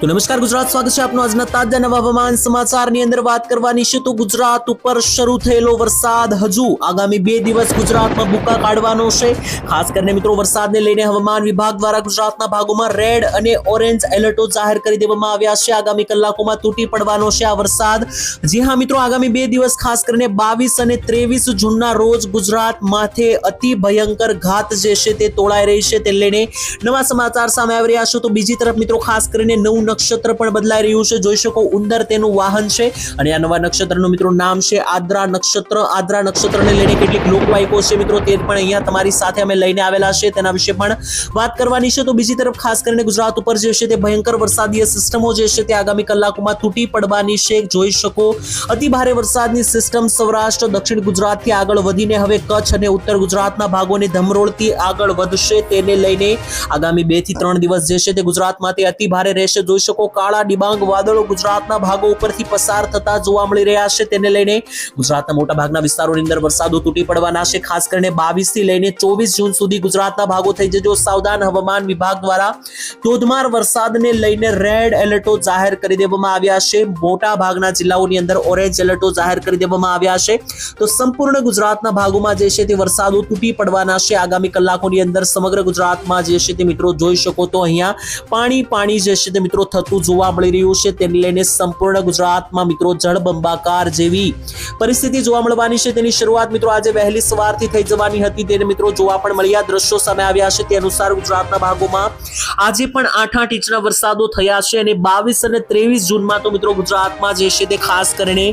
તો નમસ્કાર, ગુજરાત. સ્વાગત છે આપનું આજના તાજા નવા હવામાન સમાચારની અંદર વાત કરવાની છે તો ગુજરાત ઉપર શરૂ થયેલો વરસાદ હજુ આગામી બે દિવસ ગુજરાતમાં બુકા કાઢવાનો છે. ખાસ કરીને મિત્રો, વરસાદને લઈને હવામાન વિભાગ દ્વારા ગુજરાતના ભાગોમાં રેડ અને ઓરેન્જ એલર્ટો જાહેર કરી દેવામાં આવ્યા છે. આગામી કલાકોમાં તૂટી પડવાનો છે આ વરસાદ. જી હા, મિત્રો, આગામી બે દિવસ ખાસ કરીને બાવીસ અને ત્રેવીસ જૂનના રોજ ગુજરાત માથે અતિ ભયંકર ઘાત જે છે તે તોળાઈ રહી છે. તે લઈને નવા સમાચાર સામે આવી રહ્યા છે. તો બીજી તરફ, મિત્રો, ખાસ કરીને નવું નક્ષત્ર પણ બદલાઈ રહ્યું છે. જોઈ શકો ઉંદર તેનું વાહન છે અને આ નવા નક્ષત્રનું મિત્રો નામ છે આદ્રા નક્ષત્ર. આદ્રા નક્ષત્રને લઈને કેટલીક લોકવાયકો છે મિત્રો. તે પણ અહીંયા તમારી સાથે અમે લઈને આવેલા છે. તેના વિશે પણ વાત કરવાની છે. તો બીજી તરફ ખાસ કરીને ગુજરાત ઉપર જે છે તે ભયંકર વરસાદીય સિસ્ટમો જે છે તે આગામી કલાકોમાં તૂટી પડવાની છે. જોઈ શકો અતિ ભારે વરસાદની સિસ્ટમ સૌરાષ્ટ્ર, દક્ષિણ ગુજરાતથી આગળ વધીને હવે કચ્છ અને ઉત્તર ગુજરાતના ભાગોને ધમરોળથી આગળ વધશે. તેને લઈને આગામી બેથી ત્રણ દિવસ જે છે તે ગુજરાતમાં તે અતિ ભારે રહેશે. જોઈ શકો કાળા, ડિબાંગ, વાદળો ગુજરાતના ભાગો ઉપરથી પસાર થતા જોવા મળી રહ્યા છે. તેને લઈને ગુજરાતના મોટા ભાગના વિસ્તારોની અંદર વરસાદો તૂટી પડવાના છે. ખાસ કરીને બાવીસથી લઈને ચોવીસ જૂન સુધી ગુજરાતના ભાગો થઈ જજો. સાવધાન હવામાન વિભાગ દ્વારા ધોધમાર વરસાદને લઈને રેડ એલર્ટો જાહેર કરી દેવામાં આવ્યા છે. મોટા ભાગના જિલ્લાઓની અંદર ઓરેન્જ એલર્ટો જાહેર કરી દેવામાં આવ્યા છે. તો સંપૂર્ણ ગુજરાતના ભાગોમાં જે છે તે વરસાદો તૂટી પડવાના છે. આગામી કલાકોની અંદર સમગ્ર ગુજરાતમાં જે છે તે મિત્રો જોઈ શકો તો અહીંયા પાણી પાણી જે છે તે મિત્રો થતું જોવા મળી રહ્યું છે. તેને લઈને સંપૂર્ણ ગુજરાતમાં મિત્રો જળબંબાકાર જેવી પરિસ્થિતિ જોવા મળવાની છે. તેની શરૂઆત મિત્રો આજે વહેલી સવારથી થઈ જવાની હતી. તેને મિત્રો જોવા પણ મળ્યા. દ્રશ્યો સામે આવ્યા છે. તે અનુસાર ગુજરાતના ભાગોમાં આજે પણ આઠ આઠ ઇંચના વરસાદો થયા છે અને બાવીસ અને ત્રેવીસ જૂનમાં તો મિત્રો ગુજરાતમાં જે છે તે ખાસ કરીને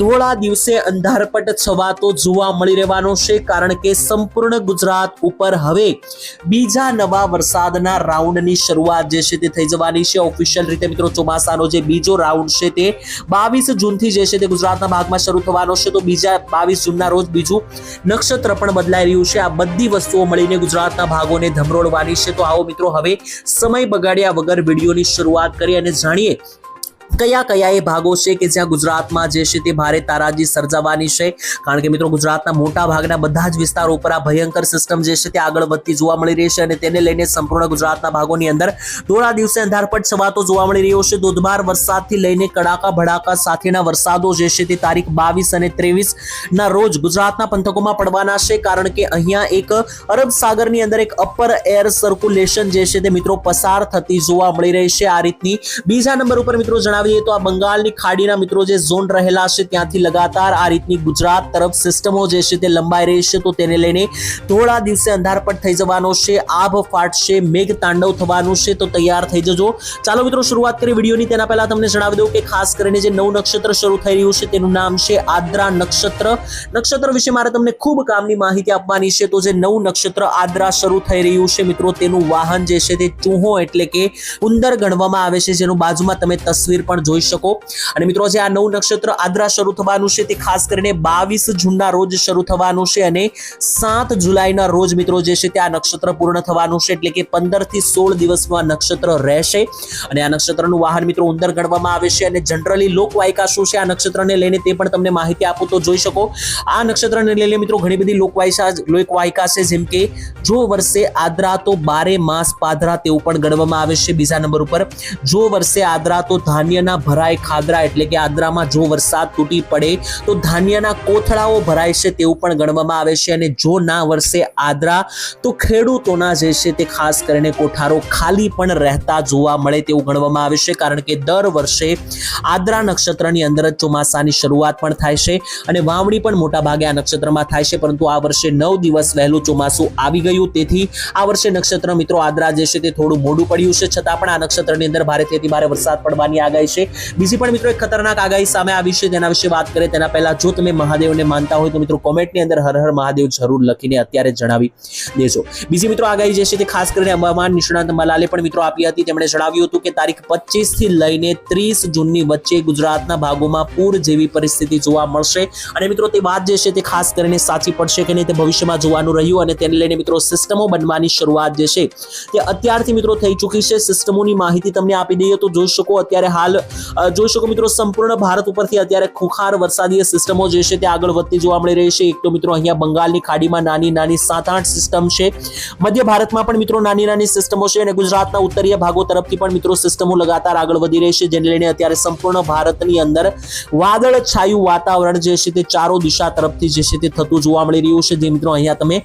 ધોળા દિવસે અંધારપટ છવાતો જોવા મળી રહેવાનો છે, કારણ કે સંપૂર્ણ ગુજરાત ઉપર હવે બીજા નવા વરસાદના રાઉન્ડની શરૂઆત જે છે તે થઈ જવાની છે. ઓફિશિયલ રીતે મિત્રો ચોમાસાનો જે બીજો રાઉન્ડ છે તે બાવીસ જૂનથી જે છે તે ગુજરાતના ભાગમાં શરૂ થવાનો છે. તો બીજા બાવીસ જૂનના રોજ બીજું નક્ષત્ર પણ બદલાઈ રહ્યું છે. આ બધી વસ્તુઓ મળીને ગુજરાતના ભાગોને ધમરોળવાની છે. તો આવો મિત્રો, હવે સમય બગાડ્યા વગર વિડીયોની શરૂઆત કરી અને જાણીએ કયા કયા એ ભાગો છે કે જ્યાં ગુજરાતમાં જે છે તે ભારે તારાજી સર્જાવાની છે? કારણ કે મિત્રો, ગુજરાતના મોટા ભાગના બધા જ વિસ્તારો ઉપર આ ભયંકર સિસ્ટમ જે છે તે આગળ વધતી જોવા મળી રહી છે અને તેને લઈને સંપૂર્ણ ગુજરાતના ભાગોની અંદર થોડા દિવસે અંધારપટ છવાતો જોવા મળી રહ્યો છે. ધોધમાર વરસાદથી લઈને કડાકા ભડાકા સાથેના વરસાદો જે છે તે તારીખ બાવીસ અને ત્રેવીસ ના રોજ ગુજરાતના પંથકોમાં પડવાના છે. કારણ કે અહીંયા એક અરબ સાગરની અંદર એક અપર એર સર્ક્યુલેશન જે છે તે મિત્રો પસાર થતી જોવા મળી રહી છે. આ રીતની બીજા નંબર ઉપર મિત્રો જણાવી દઈએ તો આ બંગાળની ખાડીના મિત્રો જે ઝોન રહેલા છે, ત્યાંથી લગાતાર આ રીતની ગુજરાત તરફ સિસ્ટમો જે છે તે લંબાઈ રહી છે, તો તેને લઈને થોડા દિવસે અંધારપટ થઈ જવાનો છે, આભ ફાટશે, મેઘ તાંડવ થવાનું છે, તો તૈયાર થઈ જજો. ચાલો મિત્રો, શરૂઆત કરી વિડીયોની. તેના પહેલા તમને જણાવી દઉં કે ખાસ કરીને જે નવું નક્ષત્ર શરૂ થઈ રહ્યું છે, તેનું નામ છે આદ્રા નક્ષત્ર. નક્ષત્ર વિશે મારે તમને ખૂબ કામની માહિતી આપવાની છે, તો જે નવું નક્ષત્ર આદ્રા શરૂ થઈ રહ્યું છે, મિત્રો, તેનું વાહન જે છે તે ચૂહો એટલે કે ઉંદર ગણવામાં આવે છે, જેનું બાજુમાં તમે તસવીર પણ જોઈ શકો. અને મિત્રો જે આ નવું નક્ષત્ર આદ્રા શરૂ થવાનું છે. તે ખાસ કરીને બાવીસ જૂનના રોજ શરૂ થવાનું છે અને સાત જુલાઈના રોજ મિત્રો, જે છે તે આ નક્ષત્ર પૂર્ણ થવાનું છે. એટલે કે પંદરથી સોળ દિવસનું આ નક્ષત્ર રહેશે. અને આ નક્ષત્રનું વાહન મિત્રો ઉંદર ગણવામાં આવે છે અને જનરલી લોકવાયકા શું છે? આ નક્ષત્રને લઈને તે પણ તમને માહિતી આપું તો જોઈ શકો. આ નક્ષત્રને લઈને મિત્રો, ઘણી બધી લોકવાયસા લોકવાયકા છે. જેમ કે જો વર્ષે આદ્રા તો બારે માસ પાદરા તેવું પણ ગણવામાં આવે છે બીજા નંબર ઉપર. જો વર્ષે આદ્રા તો ધાન્યના ભરાય ખાદરા, એટલે કે આદ્રામાં જો વરસાદ તૂટી પડે, તો ધાન્યના કોથળાઓ ભરાય છે તેવું પણ ગણવામાં આવે છે. અને જો ના વર્ષે આદ્રા, તો ખેડૂતોના જે છે તે ખાસ કરીને કોઠારો ખાલી પણ રહેતા જોવા મળે તેવું ગણવામાં આવે છે. કારણ કે દર વર્ષે આદ્રા નક્ષત્રની અંદર જ ચોમાસાની શરૂઆત પણ થાય છે અને વાવણી પણ મોટા ભાગે આ નક્ષત્રમાં થાય છે. પરંતુ આ વર્ષે નવ દિવસ વહેલું ચોમાસું આવી ગયું. તેથી આ વર્ષે નક્ષત્ર મિત્રો આદ્રા જે છે તે થોડું મોડું પડ્યું છે. છતાં પણ આ નક્ષત્રની અંદર ભારેથી ભારે વરસાદ પડવાની આગાહી છે. બીજી પણ મિત્રો એક ખતરનાક આગાહી સામે આવી છે તેના વિશે વાત કરીએ, તેના પહેલા જો તમે મહાદેવને માનતા હોય તો મિત્રો કોમેન્ટની અંદર હર હર મહાદેવ જરૂર લખીને અત્યારે જણાવી દેજો. બીજી મિત્રો આગાહી જે છે તે ખાસ કરીને હવામાન નિષ્ણાંત મલાલે પણ મિત્રો આપી હતી. તેમણે જણાવ્યું હતું કે તારીખ પચીસથી લઈને ત્રીસ જૂનની વચ્ચે ગુજરાતના ભાગોમાં પૂર જેવી પરિસ્થિતિ જોવા મળશે. અને મિત્રો તે વાત જે છે તે ખાસ કરીને સાચી પડશે કે નહીં તે ભવિષ્યમાં જોવાનું રહ્યું અને તેને લઈને મિત્રો સિસ્ટમો બનવાની શરૂઆત જે છે તે અત્યારથી મિત્રો થઈ ચૂકી છે. સિસ્ટમોની માહિતી તમને આપી દઈએ તો જોઈ શકો અત્યારે હાલ જોઈ શકો મિત્રો, સંપૂર્ણ ભારત ઉપરથી અત્યારે ખુખાર વરસાદીય સિસ્ટમો જે છે તે આગળ વધતી જોવા મળી રહી છે. એક તો મિત્રો, અહીંયા બંગાળની ખાડીમાં નાની નાની સાત આઠ સિસ્ટમ છે. મધ્ય ભારતમાં પણ મિત્રો નાની નાની સિસ્ટમો છે અને ગુજરાતના ઉત્તરીય ભાગો તરફથી પણ મિત્રો સિસ્ટમો લગાતાર આગળ વધી રહી છે, જેને લઈને અત્યારે સંપૂર્ણ ભારતની અંદર વાદળ છાયું વાતાવરણ જે છે તે ચારો દિશા તરફથી જે છે તે થતું જોવા મળી રહ્યું છે. જે મિત્રો, અહીંયા તમે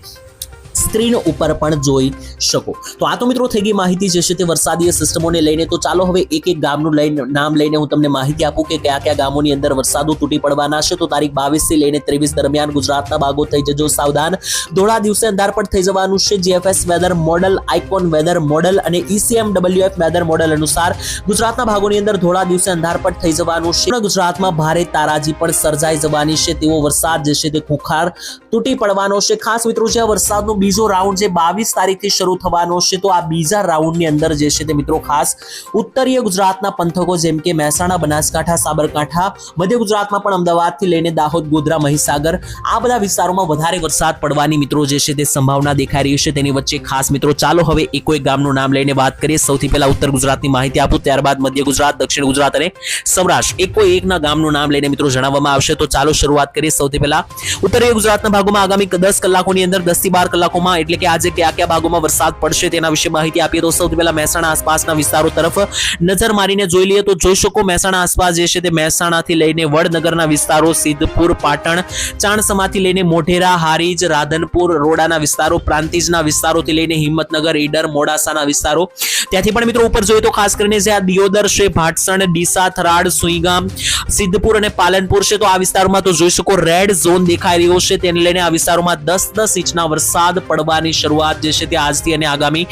સ્ક્રીન ઉપર પણ જોઈ શકો. તો આ તો મિત્રો થઈ ગઈ માહિતી. જે છે તે વરસાદીય સિસ્ટમોને લઈને તો ચાલો હવે એક એક ગામનું લઈને નામ લઈને હું તમને માહિતી આપું કે કયા કયા ગામોની અંદર વરસાદો તૂટી પડવાના છે. તો તારીખ બાવીસથી લઈને ત્રેવીસ દરમિયાન ગુજરાતના ભાગો થઈ જજો સાવધાન. ધોળા દિવસે અંધારપટ થઈ જવાનું છે. GFS weather model icon weather model અને ઈસીએમ ડબલ્યુએફ વેધર મોડલ અનુસાર ગુજરાતના ભાગોની અંદર ધોળા દિવસે અંધારપટ થઈ જવાનું છે. ગુજરાતમાં ભારે તારાજી પણ સર્જાઈ જવાની છે. તેવો વરસાદ જે છે તે ખુખાર તૂટી પડવાનો છે. ખાસ મિત્રો છે વરસાદનો બીજો રાઉન્ડ જે બાવીસ તારીખથી શરૂ થવાનો છે, તો આ બીજા રાઉન્ડની અંદર જે છે તે મિત્રો ખાસ ઉત્તરીય ગુજરાતના પંથકો જેમ કે મહેસાણા, બનાસકાંઠા, સાબરકાંઠા, મધ્ય ગુજરાતમાં પણ અમદાવાદથી લઈને દાહોદ, ગોધરા, મહીસાગર આ બધા વિસ્તારોમાં વધારે વરસાદ પડવાની મિત્રો જે છે તે સંભાવના દેખાઈ રહી છે. તેની વચ્ચે ખાસ મિત્રો ચાલો હવે એકો એક ગામનું નામ લઈને વાત કરીએ. સૌથી પહેલા ઉત્તર ગુજરાતની માહિતી આપું, ત્યારબાદ મધ્ય ગુજરાત, દક્ષિણ ગુજરાત અને સૌરાષ્ટ્ર. એકો એકના ગામનું નામ લઈને મિત્રો જણાવવામાં આવશે, તો ચાલો શરૂઆત કરીએ. સૌથી પહેલા ઉત્તરીય ગુજરાતના ભાગોમાં આગામી દસ કલાકોની અંદર દસથી બાર કલાકોમાં એટલે કે આજે કયા કયા ભાગોમાં વરસાદ પડશે તેના વિશે માહિતી આપીએ. તો સૌથી પહેલા મહેસાણા આસપાસના વિસ્તારો તરફ નજર મારીને જોઈ લઈએ તો જોઈ શકો મહેસાણા આસપાસ જે છે તે મહેસાણાથી લઈને વડનગરના વિસ્તારો, સિદ્ધપુર, પાટણ, ચાણસમાથી લઈને મોઢેરા, હારીજ, રાધનપુર, રોડાના વિસ્તારો, પ્રાંતિજના વિસ્તારોથી લઈને હિંમતનગર, ઈડર, મોડાસાના વિસ્તારો. ત્યાંથી પણ મિત્રો ઉપર જોઈએ તો ખાસ કરીને જે આ દિયોદર છે, ભાટસણ, ડીસા, થરાડ, સુઈગામ, સિદ્ધપુર અને પાલનપુર છે, તો આ વિસ્તારોમાં તો જોઈ શકો રેડ ઝોન દેખાઈ રહ્યો છે. તેને લઈને આ વિસ્તારોમાં દસ દસ ઇંચના વરસાદ પડવાની શરૂઆત જે છે તે આજથી અને આગામી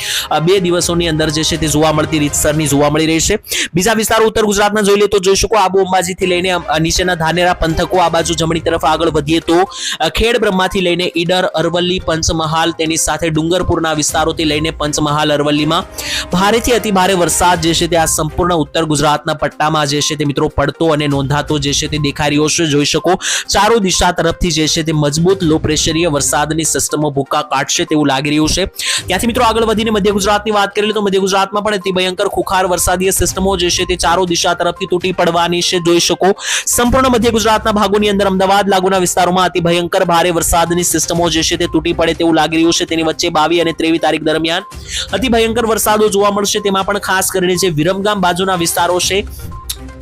બે દિવસોની અંદર જે છે તે જોવા મળતી રીતસરની જોવા મળી રહી છે. બીજા વિસ્તારો ઉત્તર ગુજરાતના જોઈ લઈએ તો જોઈ શકો આબુ અંબાજીથી લઈને નીચેના ધાનેરા પંથકો આ બાજુ જમણી તરફ આગળ વધીએ તો ખેડ બ્રહ્માથી લઈને ઈડર, અરવલ્લી, પંચમહાલ તેની સાથે ડુંગરપુરના વિસ્તારોથી લઈને પંચમહાલ, અરવલ્લીમાં ભારેથી અતિ ભારે વરસાદ જે છે તે આ સંપૂર્ણ ઉત્તર ગુજરાતના પટ્ટામાં જે છે તે મિત્રો પડતો અને નોંધાતો જે છે તે દેખાઈ રહ્યો છે. જોઈ શકો ચારો દિશા તરફથી જે છે તે મજબૂત લો પ્રેશરીય વરસાદની સિસ્ટમો ભૂકા કાઢશે તેવું લાગી રહ્યું છે. ત્યાંથી મિત્રો આગળ વધીને મધ્ય ગુજરાતની વાત કરીએ તો મધ્ય ગુજરાતમાં પણ અતિ ભયંકર ખુખાર વરસાદીય સિસ્ટમો જે છે તે ચારો દિશા તરફથી તૂટી પડવાની છે. જોઈ શકો સંપૂર્ણ મધ્ય ગુજરાતના ભાગોની અંદર અમદાવાદ લાગુના વિસ્તારોમાં અતિ ભયંકર ભારે વરસાદની સિસ્ટમો જે છે તે તૂટી પડે તેવું લાગી રહ્યું છે. તેની વચ્ચે બાવી અને ત્રેવી તારીખ દરમિયાન અતિ ભયંકર વરસાદો જોવા મળશે. તેમાં પણ ખાસ કરીને જે વિરમગામ બાજુના વિસ્તારો છે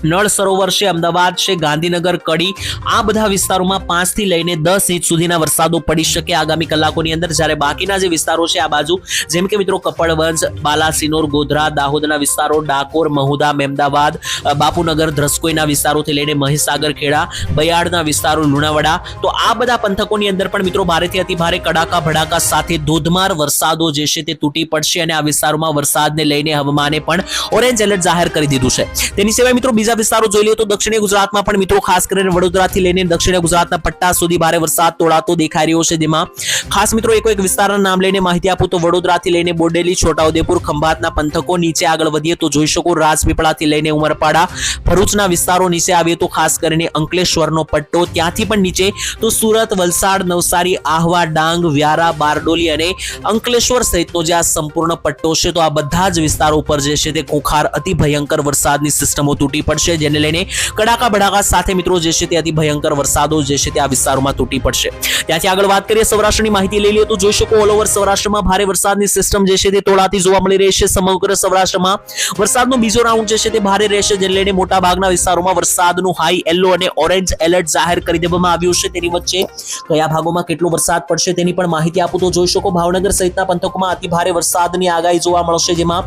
નળ સરોવર છે, અમદાવાદ છે, ગાંધીનગર, કડી. આ બધા વિસ્તારોમાં પાંચથી લઈને દસ ઇંચ સુધીના વરસાદો પડી શકે આગામી કલાકોની અંદર. જ્યારે બાકીના જે વિસ્તારો છે, આ બાજુ, જેમ કે મિત્રો કપડવંજ, બાલાસિનોર, ગોધરા, દાહોદના વિસ્તારો, ડાકોર, મહુદા મેમદાવાદ બાપુનગર, ધ્રસ્કોઈના વિસ્તારોથી લઈને મહીસાગર, ખેડા, બયાડના વિસ્તારો, લુણાવાડા. તો આ બધા પંથકોની અંદર પણ મિત્રો ભારેથી અતિ ભારે કડાકા, ભડાકા સાથે ધોધમાર વરસાદો જે છે તે તૂટી પડશે અને આ વિસ્તારોમાં વરસાદને લઈને હવામાને પણ ઓરેન્જ એલર્ટ જાહેર કરી દીધું છે. તેની સિવાય મિત્રો બીજા વિસ્તારો જોઈ લઈએ તો દક્ષિણ ગુજરાતમાં પણ મિત્રો ખાસ કરીને વડોદરાથી લઈને દક્ષિણ ગુજરાતના પટ્ટા સુધી ભારે વરસાદ તોડાતો દેખાઈ રહ્યો છે. જેમાં ખાસ મિત્રો એક વિસ્તારના નામ લઈને માહિતી આપું તો વડોદરાથી લઈને બોડેલી, છોટાઉદેપુર, ખંભાતના પંથકો નીચે આગળ વધીએ તો જોઈ શકો રાજપીપળાથી લઈને ઉમરપાડા, ભરૂચના વિસ્તારો નીચે આવીએ તો ખાસ કરીને અંકલેશ્વરનો પટ્ટો, ત્યાંથી પણ નીચે તો સુરત, વલસાડ, નવસારી, આહવા, ડાંગ, વ્યારા, બારડોલી અને અંકલેશ્વર સહિતનો જે આ સંપૂર્ણ પટ્ટો છે તો આ બધા જ વિસ્તારો ઉપર જે છે તે ખોખાર અતિ ભયંકર વરસાદની સિસ્ટમો તૂટી પડશે. જેને લઈને કડાકા ભડાકા સાથે મિત્રો જે છે તે અતિ ભયંકર વરસાદો જે છે તે આ વિસ્તારોમાં તૂટી પડશે. ત્યાંથી આગળ વાત કરીએ સૌરાષ્ટ્રની માહિતી લઈ લઈએ તો જોઈ શકો ઓલ ઓવર સૌરાષ્ટ્રમાં ભારે વરસાદની સિસ્ટમ જે છે તે તોડાતી જોવા મળી રહી છે. સમગ્ર સૌરાષ્ટ્રમાં વરસાદનો બીજો રાઉન્ડ જે છે તે ભારે રહેશે, જેને લઈને મોટા ભાગના વિસ્તારોમાં વરસાદનું હાઈ યલો અને ઓરેન્જ એલર્ટ જાહેર કરી દેવામાં આવ્યું છે. તેની વચ્ચે કયા ભાગોમાં કેટલો વરસાદ પડશે તેની પણ માહિતી આપું તો જોઈ શકો. ભાવનગર સહિતના પંથકોમાં અતિ ભારે વરસાદની આગાહી જોવા મળશે, જેમાં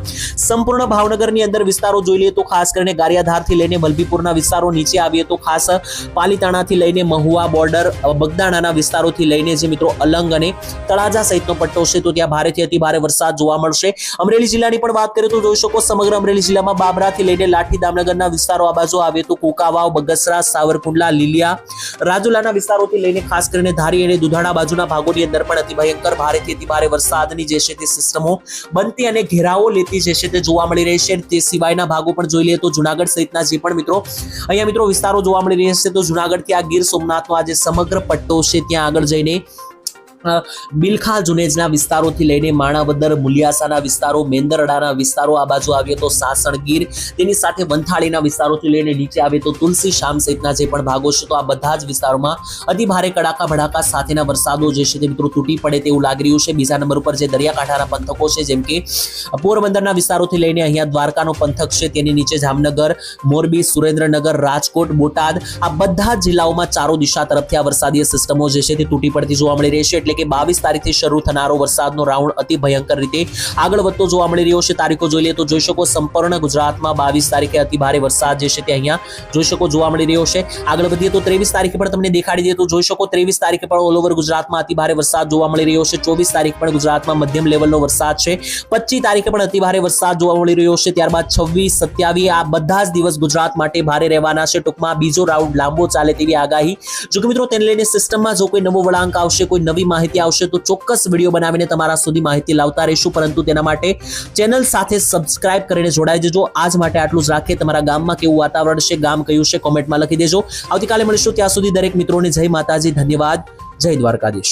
સંપૂર્ણ ભાવનગરની અંદર વિસ્તારો જોઈ લઈએ તો ખાસ કરીને ગારિયાધારથી લઈને વલભીપુરના વિસ્તારો નીચે આવીએ તો ખાસ પાલીતાણાથી લઈને મહુવા બોર્ડર બગદાણાના વિસ્તારોથી લઈને જે મિત્રો અલંગ અને તળાજા સહિતનો પટ્ટો છે તો ત્યાં ભારેથી અતિ ભારે વરસાદ જોવા મળશે. અમરેલી જિલ્લાની પણ વાત કરીએ તો જોઈ શકો સમગ્ર અમરેલી જિલ્લામાં બાબરાથી લઈને લાઠી દામનગરના વિસ્તારો આ બાજુ આવે તો કોકાવાવ, બગસરા, સાવરકુંડલા, લીલિયા, રાજુલાના વિસ્તારોથી લઈને ખાસ કરીને ધારી અને દુધાણા બાજુના ભાગોની અંદર પણ અતિ ભયંકર ભારેથી અતિ ભારે વરસાદની જે છે તે સિસ્ટમો બનતી અને ઘેરાવો લેતી જે છે તે જોવા મળી રહી છે. તે સિવાયના ભાગો પણ જોઈ લઈએ તો જુનાગઢ સહિતના જે, પણ મિત્રો, અહીંયા મિત્રો વિસ્તારો જોવા મળી રહ્યા છે. તો જુનાગઢથી આ ગીર સોમનાથનો આ જે સમગ્ર પટ્ટો છે. ત્યાં આગળ જઈને બિલખા જુનેજના વિસ્તારોથી લઈને માણાવદર, મુલિયાસાના વિસ્તારો, મેંદરડાના વિસ્તારો આ બાજુ આવીએ તો સાસણગીર, તેની સાથે વંથાળીના વિસ્તારોથી લઈને નીચે આવે તો તુલસી શામ સહિતના જે પણ ભાગો છે તો આ બધા જ વિસ્તારોમાં અતિ ભારે કડાકા ભડાકા સાથેના વરસાદો જે છે તે મિત્રો તૂટી પડે તેવું લાગી રહ્યું છે. બીજા નંબર ઉપર જે દરિયાકાંઠાના પંથકો છે, જેમ કે પોરબંદરના વિસ્તારોથી લઈને અહીંયા દ્વારકાનો પંથક છે, તેની નીચે જામનગર, મોરબી, સુરેન્દ્રનગર, રાજકોટ, બોટાદ આ બધા જિલ્લાઓમાં ચારો દિશા તરફથી આ વરસાદીય સિસ્ટમો જે છે તે તૂટી પડતી જોવા મળી રહી છે. એટલે કે બાવીસ તારીખથી શરૂ થનારો વરસાદનો રાઉન્ડ અતિ ભયંકર રીતે આગળ વધતો જોવા મળી રહ્યો છે. તારીખો જોઈ લઈએ તો જોઈ શકો સંપૂર્ણ ગુજરાતમાં બાવીસ તારીખે અતિ ભારે વરસાદ જે છે તે અહીંયા જોઈ શકો જોવા મળી રહ્યો છે. આગળ વધીએ તો ત્રેવીસ તારીખે પણ તમને દેખાડી દઈએ તો જોઈ શકો ત્રેવીસ તારીખે પણ ઓલ ઓવર ગુજરાતમાં અતિ ભારે વરસાદ જોવા મળી રહ્યો છે. ચોવીસ તારીખ પણ ગુજરાતમાં મધ્યમ લેવલનો વરસાદ છે. પચીસ તારીખે પણ અતિ ભારે વરસાદ જોવા મળી રહ્યો છે. ત્યારબાદ છવ્વીસ, સત્યાવીસ, આ બધા જ દિવસ ગુજરાત માટે ભારે રહેવાના છે. ટૂંકમાં બીજો રાઉન્ડ લાંબો ચાલે તેવી આગાહી. જો મિત્રો તેને લઈને સિસ્ટમમાં જો કોઈ નવો વળાંક આવશે, કોઈ નવી માહિતી આવશે તો ચોક્કસ વીડિયો બનાવીને તમારા સુધી માહિતી લાવતા રહીશું. પરંતુ તેના માટે ચેનલ સાથે સબસ્ક્રાઇબ કરીને જોડાઈ જજો. આજ માટે આટલું જ રાખીએ. તમારા ગામમાં કેવું વાતાવરણ છે, ગામ કયું છે, કોમેન્ટમાં લખી દેજો. આવતીકાલે મળીશું. ત્યાં સુધી દરેક મિત્રોને જય માતાજી. ધન્યવાદ. જય દ્વારકાધીશ.